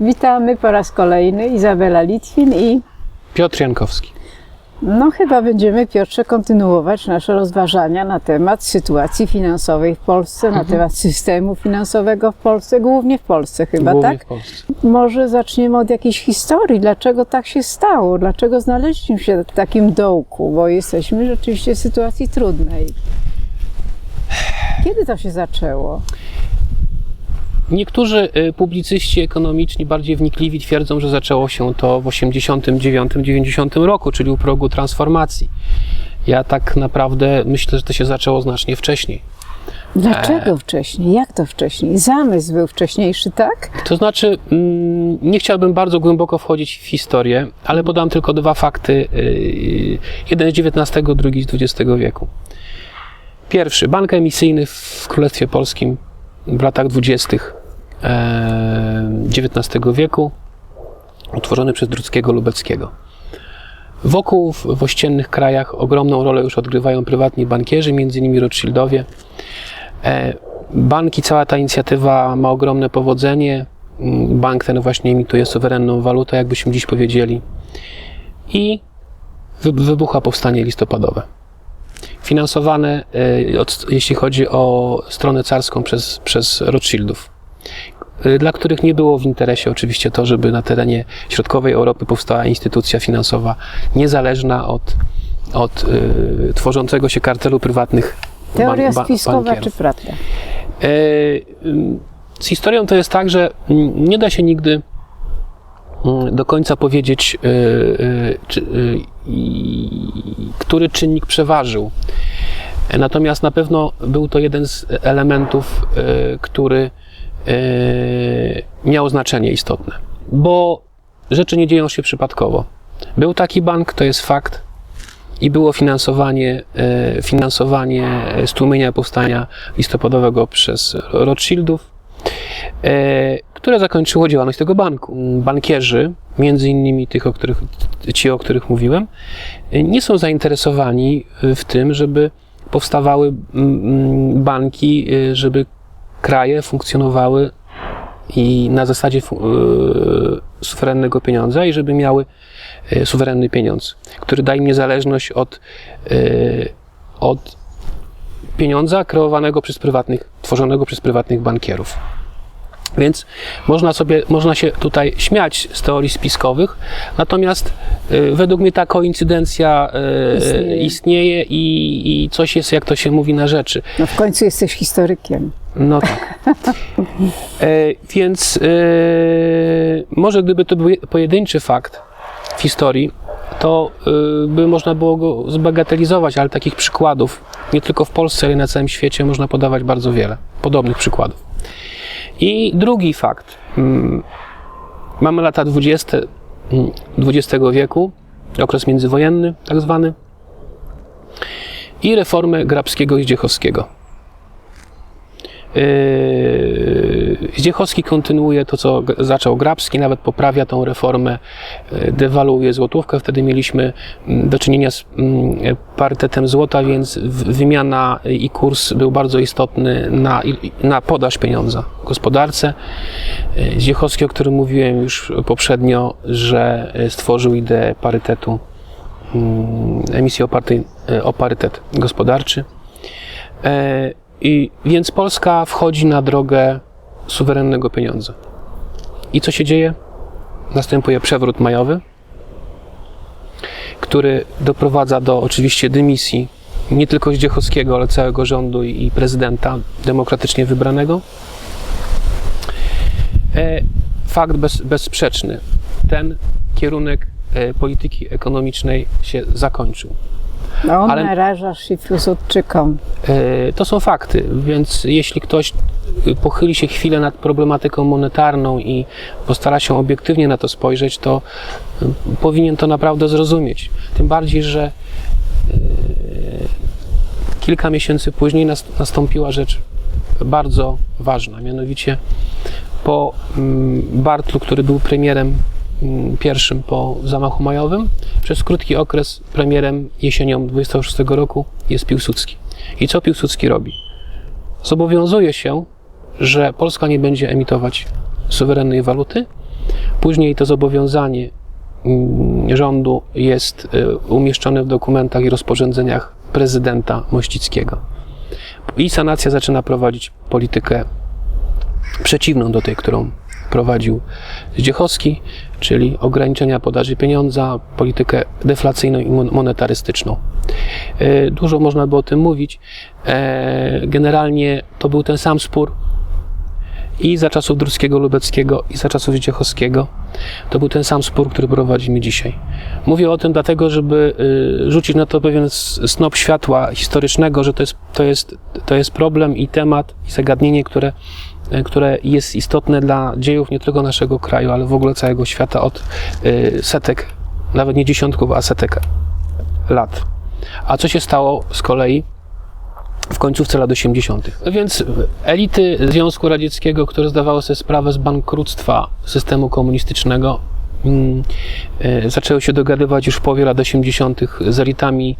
Witamy po raz kolejny, Izabela Litwin i Piotr Jankowski. no chyba będziemy, Piotrze, kontynuować nasze rozważania na temat sytuacji finansowej w Polsce, Mhm. na temat systemu finansowego w Polsce, głównie w Polsce chyba, Głównie tak? w Polsce. Może zaczniemy od jakiejś historii, dlaczego tak się stało, dlaczego znaleźliśmy się w takim dołku, bo jesteśmy rzeczywiście w sytuacji trudnej. Kiedy to się zaczęło? Niektórzy y, publicyści ekonomiczni, bardziej wnikliwi, twierdzą, że zaczęło się to w 89-90 roku, czyli u progu transformacji. Ja tak naprawdę myślę, że to się zaczęło znacznie wcześniej. Dlaczego wcześniej? Jak to wcześniej? Zamysł był wcześniejszy, tak? To znaczy, mm, nie chciałbym bardzo głęboko wchodzić w historię, ale podam tylko dwa fakty. y, Jeden z XIX, drugi z XX wieku. Pierwszy, bank emisyjny w Królestwie Polskim w latach dwudziestych e, XIX wieku, utworzony przez Druckiego Lubeckiego. Wokół, w, ościennych krajach, ogromną rolę już odgrywają prywatni bankierzy, innymi Rothschildowie. E, Banki, cała ta inicjatywa ma ogromne powodzenie. Mm, Bank ten właśnie emituje suwerenną walutę, jakbyśmy dziś powiedzieli. I wy- wybucha powstanie listopadowe. Finansowane, e, jeśli chodzi o stronę carską, przez, przez Rothschildów, e, dla których nie było w interesie oczywiście to, żeby na terenie środkowej Europy powstała instytucja finansowa niezależna od, od e, tworzącego się kartelu prywatnych Teoria ban- ba- spiskowa czy prawda? Ym, Z historią to jest tak, że mm, nie da się nigdy mm, do końca powiedzieć, y, y, czy, y, który czynnik przeważył. Natomiast na pewno był to jeden z elementów, y, który y, miał znaczenie istotne, bo rzeczy nie dzieją się przypadkowo. Był taki bank, to jest fakt, i było finansowanie, e, finansowanie stłumienia powstania listopadowego przez Rothschildów, e, które zakończyło działalność tego banku. Bankierzy, między innymi tych, o których, ci, o których mówiłem, nie są zainteresowani w tym, żeby powstawały mm, banki, e, żeby kraje funkcjonowały i na zasadzie e, suwerennego pieniądza i żeby miały e, suwerenny pieniądz, który daje im niezależność od, e, od pieniądza kreowanego przez prywatnych, tworzonego przez prywatnych bankierów. Więc można sobie, można się tutaj śmiać z teorii spiskowych, natomiast e, według mnie ta koincydencja e, Istnieje. istnieje i, i coś jest, jak to się mówi, na rzeczy. No w końcu jesteś historykiem. No tak. E, więc e, może gdyby to był pojedynczy fakt w historii, to e, by można było go zbagatelizować, ale takich przykładów, nie tylko w Polsce, ale i na całym świecie, można podawać bardzo wiele podobnych przykładów. I drugi fakt. Mm, Mamy lata 20 mm, XX wieku, okres międzywojenny, tak zwany, i reformę Grabskiego i Zdziechowskiego. Yy, Zdziechowski kontynuuje to, co zaczął Grabski, nawet poprawia tą reformę, yy, dewaluuje złotówkę. Wtedy mieliśmy mm, do czynienia z mm, parytetem złota, więc wymiana i kurs był bardzo istotny na, na podaż pieniądza gospodarce. Yy, Zdziechowski, o którym mówiłem już poprzednio, że yy, stworzył ideę parytetu, mm, emisji opartej yy, o parytet gospodarczy. I więc Polska wchodzi na drogę suwerennego pieniądza. I co się dzieje? Następuje przewrót majowy, który doprowadza do oczywiście dymisji nie tylko Zdziechowskiego, ale całego rządu i i prezydenta demokratycznie wybranego. E, Fakt bez, bezsprzeczny. Ten kierunek e, polityki ekonomicznej się zakończył. No, Ale- narażasz się Piłsudczykom. E, To są fakty, więc jeśli ktoś y, pochyli się chwilę nad problematyką monetarną i postara się obiektywnie na to spojrzeć, to y, powinien to naprawdę zrozumieć. Tym bardziej, że e, kilka miesięcy później nas- nastąpiła rzecz bardzo ważna, mianowicie po mm, Bartlu, który był premierem pierwszym po zamachu majowym, przez krótki okres premierem jesienią 26 roku jest Piłsudski. I co Piłsudski robi? Zobowiązuje się, że Polska nie będzie emitować suwerennej waluty. Później to zobowiązanie mm, rządu jest y, umieszczone w dokumentach i rozporządzeniach prezydenta Mościckiego. I sanacja zaczyna prowadzić politykę przeciwną do tej, którą prowadził Zdziechowski, czyli ograniczenia podaży pieniądza, politykę deflacyjną i mon- monetarystyczną. E, Dużo można by o tym mówić. E, Generalnie to był ten sam spór i za czasów Druskiego Lubeckiego, i za czasów Zdziechowskiego. To był ten sam spór, który prowadzimy dzisiaj. Mówię o tym dlatego, żeby y, rzucić na to pewien snop światła historycznego, że to jest, to jest, to jest problem i temat, i zagadnienie, które, które jest istotne dla dziejów nie tylko naszego kraju, ale w ogóle całego świata od y, setek, nawet nie dziesiątków, a setek lat. A co się stało z kolei w końcówce lat 80. No więc elity Związku Radzieckiego, które zdawały sobie sprawę z bankructwa systemu komunistycznego, e, zaczęły się dogadywać już w połowie lat 80. z elitami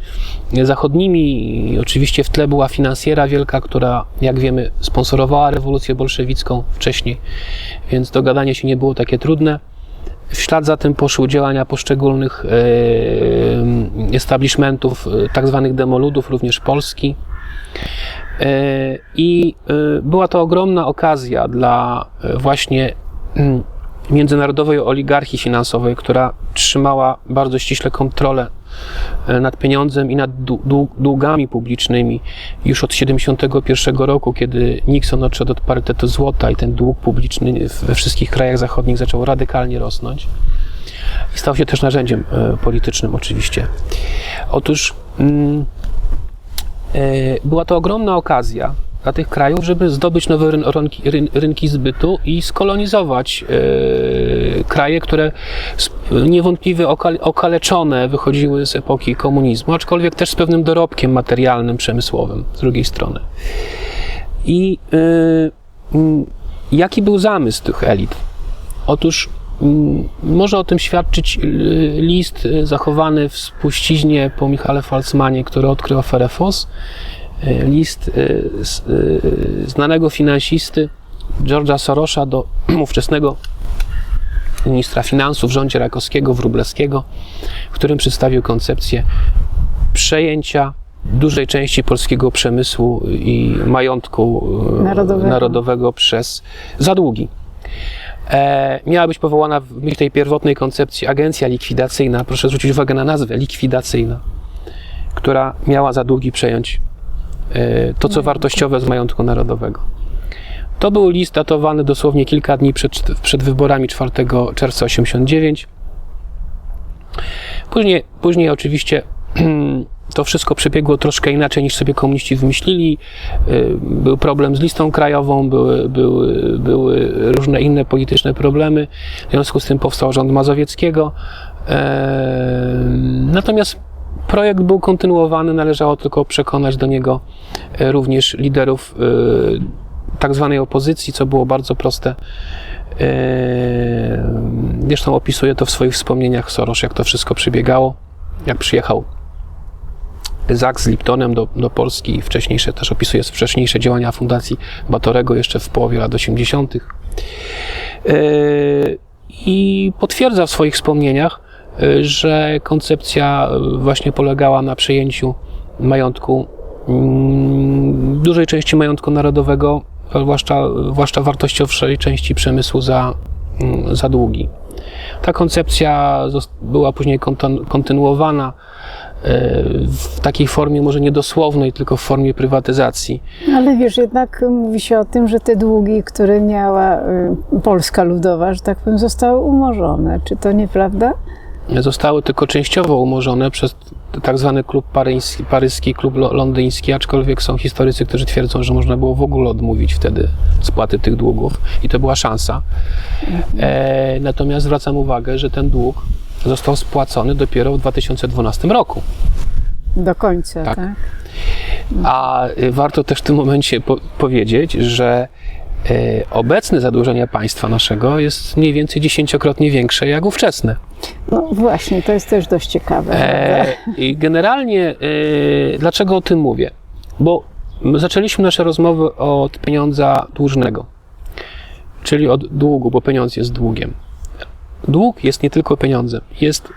zachodnimi. Oczywiście w tle była finansjera wielka, która, jak wiemy, sponsorowała rewolucję bolszewicką wcześniej, więc dogadanie się nie było takie trudne. W ślad za tym poszły działania poszczególnych e, establishmentów, e, tak zwanych demoludów, również Polski. E, I e, była to ogromna okazja dla e, właśnie mm, międzynarodowej oligarchii finansowej, która trzymała bardzo ściśle kontrolę e, nad pieniądzem i nad dłu- dłu- długami publicznymi już od 1971 roku, kiedy Nixon odszedł od parytetu złota i ten dług publiczny we wszystkich krajach zachodnich zaczął radykalnie rosnąć. I stał się też narzędziem e, politycznym, oczywiście. Otóż mm, e, była to ogromna okazja dla tych krajów, żeby zdobyć nowe ryn- rynki, ryn- rynki zbytu i skolonizować e, kraje, które niewątpliwie okal- okaleczone wychodziły z epoki komunizmu, aczkolwiek też z pewnym dorobkiem materialnym, przemysłowym z drugiej strony. I e, mm, jaki był zamysł tych elit? Otóż może o tym świadczyć y, list zachowany w spuściźnie po Michale Falcmanie, który odkrył aferę FOS. Y, List y, y, znanego finansisty George'a Sorosza do ówczesnego ministra finansów w rządzie Rakowskiego, Wróblewskiego, w którym przedstawił koncepcję przejęcia dużej części polskiego przemysłu i majątku Narodowego. narodowego przez zadługi. E, miała być powołana w myśl tej pierwotnej koncepcji agencja likwidacyjna, proszę zwrócić uwagę na nazwę, likwidacyjna, która miała za długi przejąć to, co wartościowe z majątku narodowego. To był list datowany dosłownie kilka dni przed, przed wyborami 4 czerwca 89. Później, później oczywiście to wszystko przebiegło troszkę inaczej niż sobie komuniści wymyślili. Y, Był problem z listą krajową, były, były, były różne inne polityczne problemy. W związku z tym powstał rząd Mazowieckiego. E, Natomiast projekt był kontynuowany, należało tylko przekonać do niego e, również liderów e, tak zwanej opozycji, co było bardzo proste. E, Zresztą opisuje to w swoich wspomnieniach Soros, jak to wszystko przebiegało, jak przyjechał Zak z Liptonem do, do Polski, wcześniejsze też opisuje wcześniejsze działania Fundacji Batorego jeszcze w połowie lat 80. Yy, I potwierdza w swoich wspomnieniach, że koncepcja yy, właśnie polegała na przejęciu majątku, mm, dużej części majątku narodowego, zwłaszcza, zwłaszcza wartościowszej części przemysłu za, mm, za długi. Ta koncepcja była później kontynuowana e, w takiej formie może niedosłownej, tylko w formie prywatyzacji. Ale wiesz, jednak mówi się o tym, że te długi, które miała y, Polska Ludowa, że tak powiem, zostały umorzone. Czy to nieprawda? Zostały tylko częściowo umorzone przez tak zwany klub paryski, paryski, klub lo- londyński, aczkolwiek są historycy, którzy twierdzą, że można było w ogóle odmówić wtedy spłaty tych długów i to była szansa. E, natomiast zwracam uwagę, że ten dług został spłacony dopiero w 2012 roku. Do końca, Tak. tak? A y, warto też w tym momencie po powiedzieć, że obecne zadłużenie państwa naszego jest mniej więcej dziesięciokrotnie większe jak ówczesne. No właśnie, to jest też dość ciekawe. E? I generalnie, y, dlaczego o tym mówię? Bo My Zaczęliśmy nasze rozmowy od pieniądza dłużnego, czyli od długu, bo pieniądz jest długiem. Dług jest nie tylko pieniądzem, jest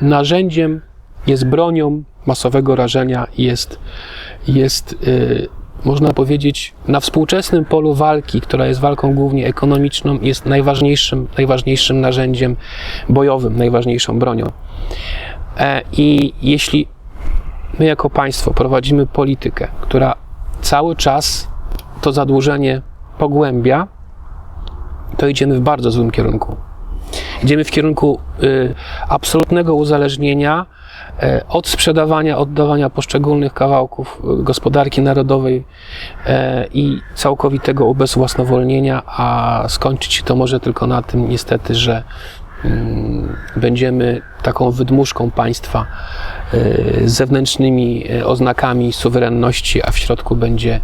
narzędziem, jest bronią masowego rażenia, jest, jest y, można powiedzieć, na współczesnym polu walki, która jest walką głównie ekonomiczną, jest najważniejszym, najważniejszym narzędziem bojowym, najważniejszą bronią. E, I jeśli my jako państwo prowadzimy politykę, która cały czas to zadłużenie pogłębia, to idziemy w bardzo złym kierunku. Idziemy w kierunku y, absolutnego uzależnienia od sprzedawania, oddawania poszczególnych kawałków y, gospodarki narodowej y, i całkowitego ubezwłasnowolnienia, a skończyć się to może tylko na tym niestety, że mm, będziemy taką wydmuszką państwa z zewnętrznymi oznakami suwerenności, a w środku będzie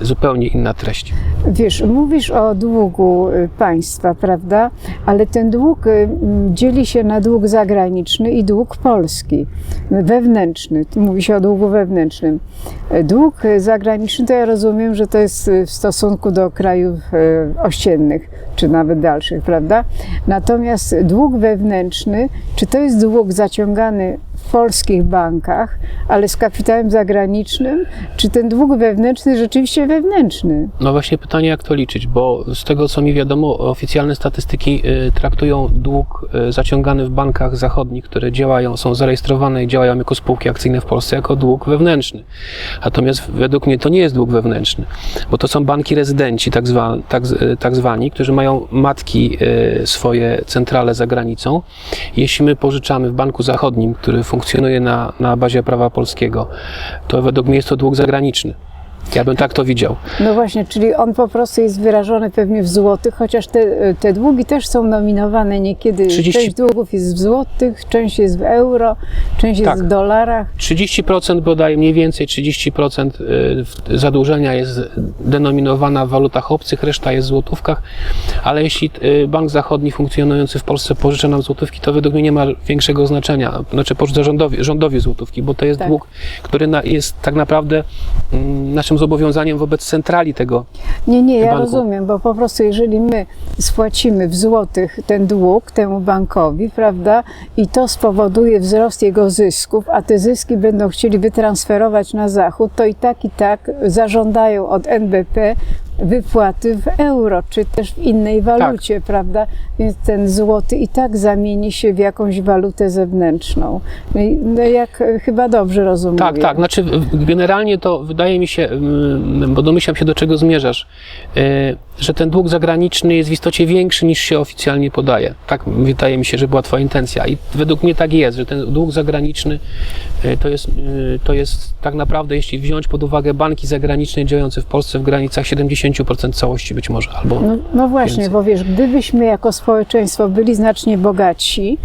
zupełnie inna treść. Wiesz, mówisz o długu y, państwa, prawda? Ale ten dług y, dzieli się na dług zagraniczny i dług polski, wewnętrzny. Tu mówi się o długu wewnętrznym. Y, Dług y, zagraniczny to ja rozumiem, że to jest y, w stosunku do krajów y, ościennych, czy nawet dalszych, prawda? Natomiast dług wewnętrzny, czy to jest dług zaciągany w polskich bankach, ale z kapitałem zagranicznym, czy ten dług wewnętrzny rzeczywiście wewnętrzny? No właśnie pytanie, jak to liczyć, bo z tego co mi wiadomo, oficjalne statystyki y, traktują dług y, zaciągany w bankach zachodnich, które działają, są zarejestrowane i działają jako spółki akcyjne w Polsce, jako dług wewnętrzny. Natomiast według mnie to nie jest dług wewnętrzny, bo to są banki rezydenci, tak, zwa, tak, y, tak zwani, którzy mają matki swoje centrale za granicą. Jeśli my pożyczamy w banku zachodnim, który funkcjonuje na, na bazie prawa polskiego, to według mnie jest to dług zagraniczny. Ja bym tak to widział. No właśnie, czyli on po prostu jest wyrażony pewnie w złotych, chociaż te, te długi też są nominowane niekiedy. 30 Część długów jest w złotych, część jest w euro, część jest Tak. w dolarach. 30% bodaj mniej więcej 30% y, w- zadłużenia jest denominowana w walutach obcych, reszta jest w złotówkach, ale jeśli y, bank zachodni funkcjonujący w Polsce pożycza nam złotówki, to według mnie nie ma większego znaczenia, znaczy pożycza rządowi, rządowi złotówki, bo to jest Tak. dług, który jest tak naprawdę mm, naszym zobowiązaniem wobec centrali tego. Nie, nie, ja banku. rozumiem, bo po prostu jeżeli my spłacimy w złotych ten dług temu bankowi, prawda, i to spowoduje wzrost jego zysków, a te zyski będą chcieli wytransferować na zachód, to i tak, i tak zażądają od NBP wypłaty w euro, czy też w innej walucie, prawda? Więc ten złoty i tak zamieni się w jakąś walutę zewnętrzną. No, jak e, chyba dobrze rozumiem. Tak, tak. Znaczy, generalnie to wydaje mi się, mm, bo domyślam się, do czego zmierzasz, y, że ten dług zagraniczny jest w istocie większy niż się oficjalnie podaje. Tak wydaje mi się, że była Twoja intencja. I według mnie tak jest, że ten dług zagraniczny y, to jest, to jest tak naprawdę, jeśli wziąć pod uwagę banki zagraniczne działające w Polsce w granicach 70% całości być może, albo No, no właśnie, Więcej. bo wiesz, gdybyśmy jako społeczeństwo byli znacznie bogatsi,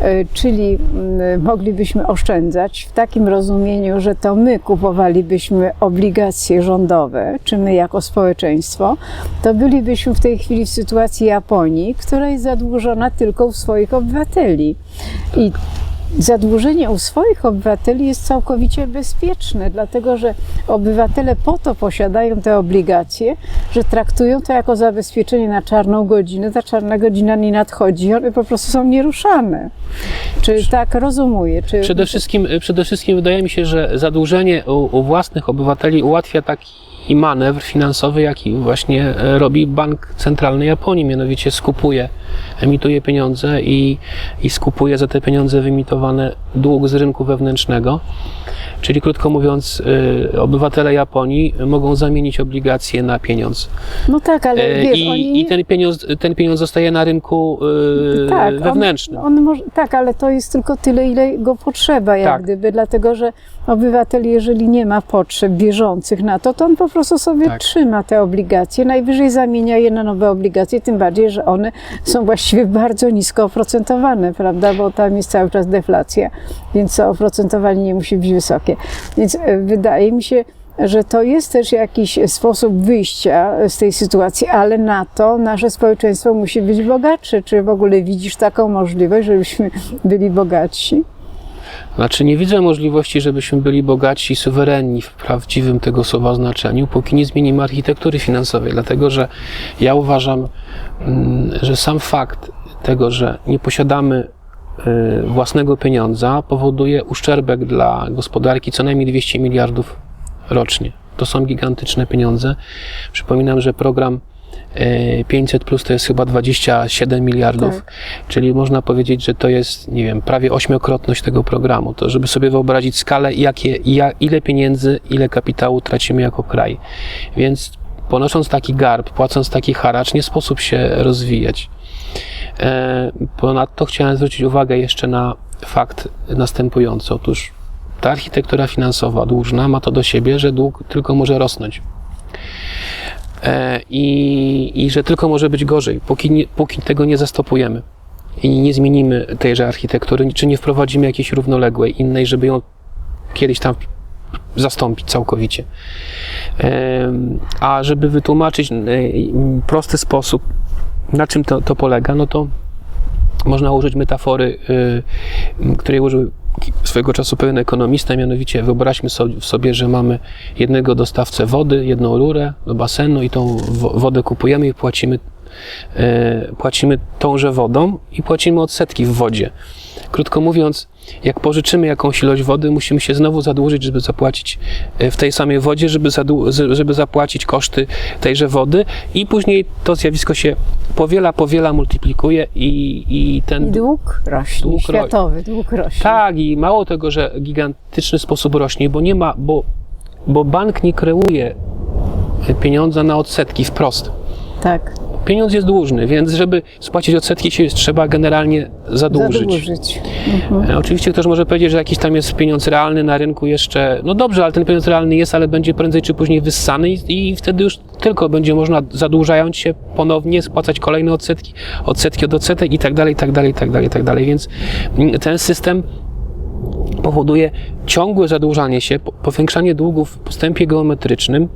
e, czyli moglibyśmy oszczędzać w takim rozumieniu, że to my kupowalibyśmy obligacje rządowe, czy my jako społeczeństwo, to bylibyśmy w tej chwili w sytuacji Japonii, która jest zadłużona tylko u swoich obywateli. I zadłużenie u swoich obywateli jest całkowicie bezpieczne, dlatego że obywatele po to posiadają te obligacje, że traktują to jako zabezpieczenie na czarną godzinę. Ta czarna godzina nie nadchodzi, one po prostu są nieruszane. Czy tak rozumuję? Czy... Przede wszystkim, przede wszystkim wydaje mi się, że zadłużenie u, u własnych obywateli ułatwia taki manewr finansowy, jaki właśnie e, robi Bank Centralny Japonii, mianowicie skupuje, emituje pieniądze i, i skupuje za te pieniądze wyemitowane dług z rynku wewnętrznego. Czyli krótko mówiąc, y, obywatele Japonii mogą zamienić obligacje na pieniądz. No tak, ale E, wiesz, I, oni... I ten pieniądz, ten pieniądz zostaje na rynku y, tak, wewnętrznym. On, on może, tak, ale to jest tylko tyle, ile go potrzeba, jak Tak. gdyby, dlatego że obywatel, jeżeli nie ma potrzeb bieżących na to, to on po prostu sobie Tak. trzyma te obligacje, najwyżej zamienia je na nowe obligacje, tym bardziej, że one są właściwie bardzo nisko oprocentowane, prawda, bo tam jest cały czas deflacja, więc to oprocentowanie nie musi być wysokie. Więc e, wydaje mi się, że to jest też jakiś sposób wyjścia z tej sytuacji, ale na to nasze społeczeństwo musi być bogatsze. Czy w ogóle widzisz taką możliwość, żebyśmy byli bogatsi? Znaczy, nie widzę możliwości, żebyśmy byli bogaci i suwerenni w prawdziwym tego słowa znaczeniu, póki nie zmienimy architektury finansowej. Dlatego, że ja uważam, mm, że sam fakt tego, że nie posiadamy y, własnego pieniądza, powoduje uszczerbek dla gospodarki co najmniej 200 miliardów rocznie. To są gigantyczne pieniądze. Przypominam, że program 500 plus to jest chyba 27 miliardów. Tak. Czyli można powiedzieć, że to jest, nie wiem, prawie ośmiokrotność tego programu. To żeby sobie wyobrazić skalę, jakie, ja, ile pieniędzy, ile kapitału tracimy jako kraj. Więc ponosząc taki garb, płacąc taki haracz, nie sposób się rozwijać. E, ponadto chciałem zwrócić uwagę jeszcze na fakt następujący. Otóż ta architektura finansowa dłużna ma to do siebie, że dług tylko może rosnąć. E, i, I że tylko może być gorzej, póki, nie, póki tego nie zastopujemy i nie zmienimy tejże architektury, czy nie wprowadzimy jakiejś równoległej, innej, żeby ją kiedyś tam zastąpić całkowicie. A żeby wytłumaczyć prosty sposób, na czym to, to polega, no to można użyć metafory, y, której użył swego czasu pewien ekonomista, mianowicie wyobraźmy so- sobie, że mamy jednego dostawcę wody, jedną rurę do basenu i tą wo- wodę kupujemy i płacimy, e, płacimy tąże wodą i płacimy odsetki w wodzie. Krótko mówiąc, jak pożyczymy jakąś ilość wody, musimy się znowu zadłużyć, żeby zapłacić e, w tej samej wodzie, żeby, żeby zapłacić koszty tejże wody i później to zjawisko się powiela, powiela, multiplikuje i, i ten I dług rośnie, Dług światowy dług rośnie. tak, i mało tego, że gigantyczny sposób rośnie, bo nie ma, bo, bo bank nie kreuje pieniądza na odsetki wprost. Tak, Pieniądz jest dłużny, więc żeby spłacić odsetki, się trzeba generalnie zadłużyć. zadłużyć. Mhm. E, Oczywiście ktoś może powiedzieć, że jakiś tam jest pieniądz realny na rynku jeszcze. No dobrze, ale ten pieniądz realny jest, ale będzie prędzej czy później wyssany i, i wtedy już tylko będzie można zadłużając się ponownie spłacać kolejne odsetki, odsetki od odsetek i tak dalej, i tak dalej, i tak dalej, i tak dalej. Więc mm, ten system powoduje ciągłe zadłużanie się, po- powiększanie długów w postępie geometrycznym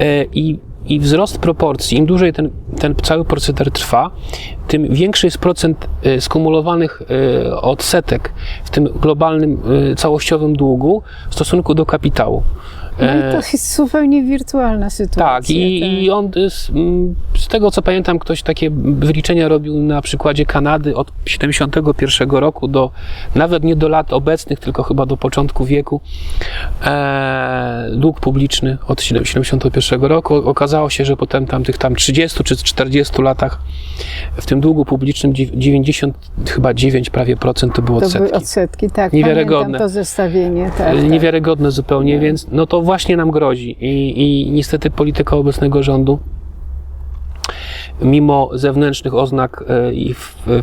e, i, i wzrost proporcji. Im dłużej ten, ten cały proceder trwa, tym większy jest procent e, skumulowanych e, odsetek w tym globalnym, e, całościowym długu w stosunku do kapitału. No E, to jest zupełnie wirtualna sytuacja. tak, i, i on z, mm, z tego co pamiętam, ktoś takie wyliczenia robił na przykładzie Kanady od 71 roku do nawet nie do lat obecnych, tylko chyba do początku wieku. E, dług publiczny od 71 roku. Okazało się, że potem tam tych tam 30 czy 40 latach w tym długu publicznym dziew- 90 chyba 9 prawie procent to było To były odsetki. tak. Niewiarygodne. To zestawienie, tak. tak. Niewiarygodne zupełnie, więc no to właśnie nam grozi. I, I niestety polityka obecnego rządu, mimo zewnętrznych oznak e, i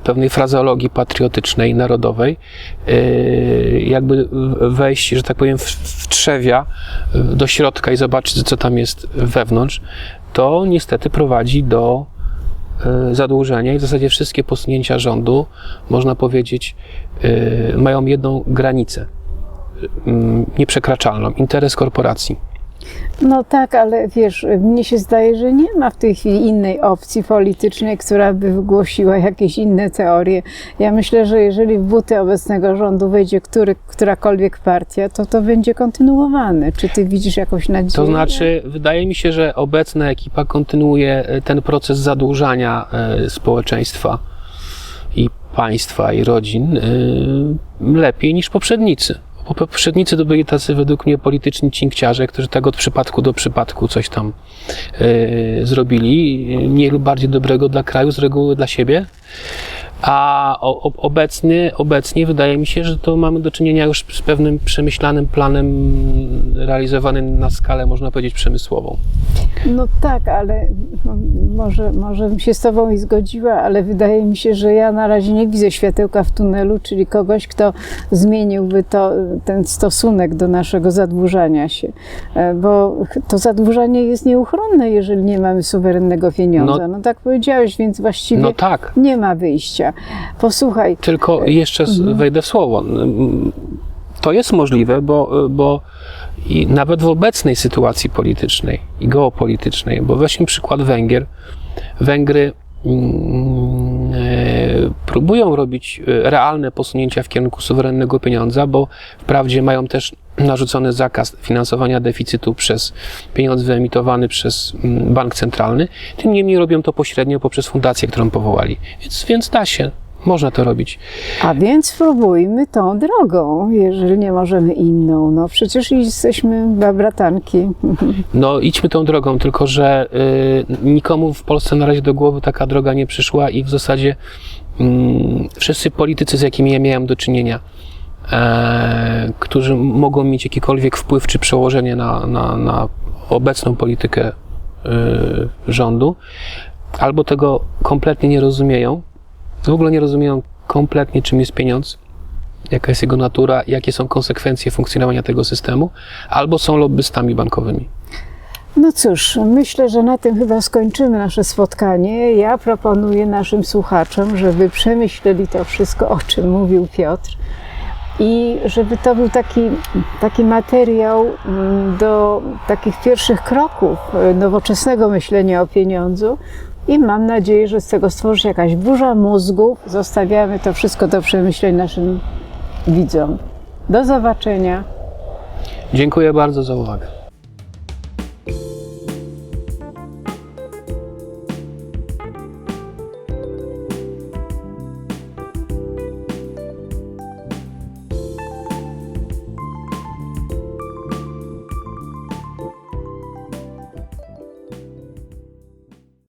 pewnej frazeologii patriotycznej, narodowej, e, jakby wejść, że tak powiem, w, trzewia do środka i zobaczyć, co tam jest wewnątrz, to niestety prowadzi do e, zadłużenia i w zasadzie wszystkie posunięcia rządu, można powiedzieć, mają jedną granicę nieprzekraczalną interes korporacji. No tak, ale wiesz, mnie się zdaje, że nie ma w tej chwili innej opcji politycznej, która by wygłosiła jakieś inne teorie. Ja myślę, że jeżeli w buty obecnego rządu wejdzie który, którakolwiek partia, to to będzie kontynuowane. Czy ty widzisz jakąś nadzieję? To znaczy, wydaje mi się, że obecna ekipa kontynuuje e, ten proces zadłużania e, społeczeństwa i państwa i rodzin lepiej niż poprzednicy. Bo poprzednicy to byli tacy według mnie polityczni cinkciarze, którzy tak od przypadku do przypadku coś tam e, zrobili, e, mniej lub bardziej dobrego dla kraju, z reguły dla siebie. A obecnie, obecnie wydaje mi się, że to mamy do czynienia już z pewnym przemyślanym planem realizowanym na skalę, można powiedzieć, przemysłową. No tak, ale no, może, może bym się z Tobą i zgodziła, ale wydaje mi się, że ja na razie nie widzę światełka w tunelu, czyli kogoś, kto zmieniłby to, ten stosunek do naszego zadłużania się. E, Bo to zadłużanie jest nieuchronne, jeżeli nie mamy suwerennego pieniądza. No, tak powiedziałeś, więc właściwie No tak, nie ma wyjścia. Posłuchaj, tylko jeszcze z- wejdę w słowo. To jest możliwe, bo, bo i nawet w obecnej sytuacji politycznej i geopolitycznej, bo weźmy przykład Węgier. Węgry mm, próbują robić y, realne posunięcia w kierunku suwerennego pieniądza, bo wprawdzie mają też narzucony zakaz finansowania deficytu przez pieniądz wyemitowany przez mm, bank centralny, tym niemniej robią to pośrednio poprzez fundację, którą powołali. Więc, więc da się, można to robić. A więc spróbujmy tą drogą, jeżeli nie możemy inną. No przecież jesteśmy bratanki. No, idźmy tą drogą, tylko że y, nikomu w Polsce na razie do głowy taka droga nie przyszła i w zasadzie wszyscy politycy, z jakimi ja miałem do czynienia, e, którzy mogą mieć jakikolwiek wpływ czy przełożenie na, na, na obecną politykę y, rządu, albo tego kompletnie nie rozumieją, w ogóle nie rozumieją kompletnie, czym jest pieniądz, jaka jest jego natura, jakie są konsekwencje funkcjonowania tego systemu, albo są lobbystami bankowymi. No cóż, myślę, że na tym chyba skończymy nasze spotkanie. Ja proponuję naszym słuchaczom, żeby przemyśleli to wszystko, o czym mówił Piotr. I żeby to był taki, taki materiał mm, do takich pierwszych kroków e, nowoczesnego myślenia o pieniądzu. I mam nadzieję, że z tego stworzy się jakaś burza mózgów. Zostawiamy to wszystko do przemyśleń naszym widzom. Do zobaczenia. Dziękuję bardzo za uwagę.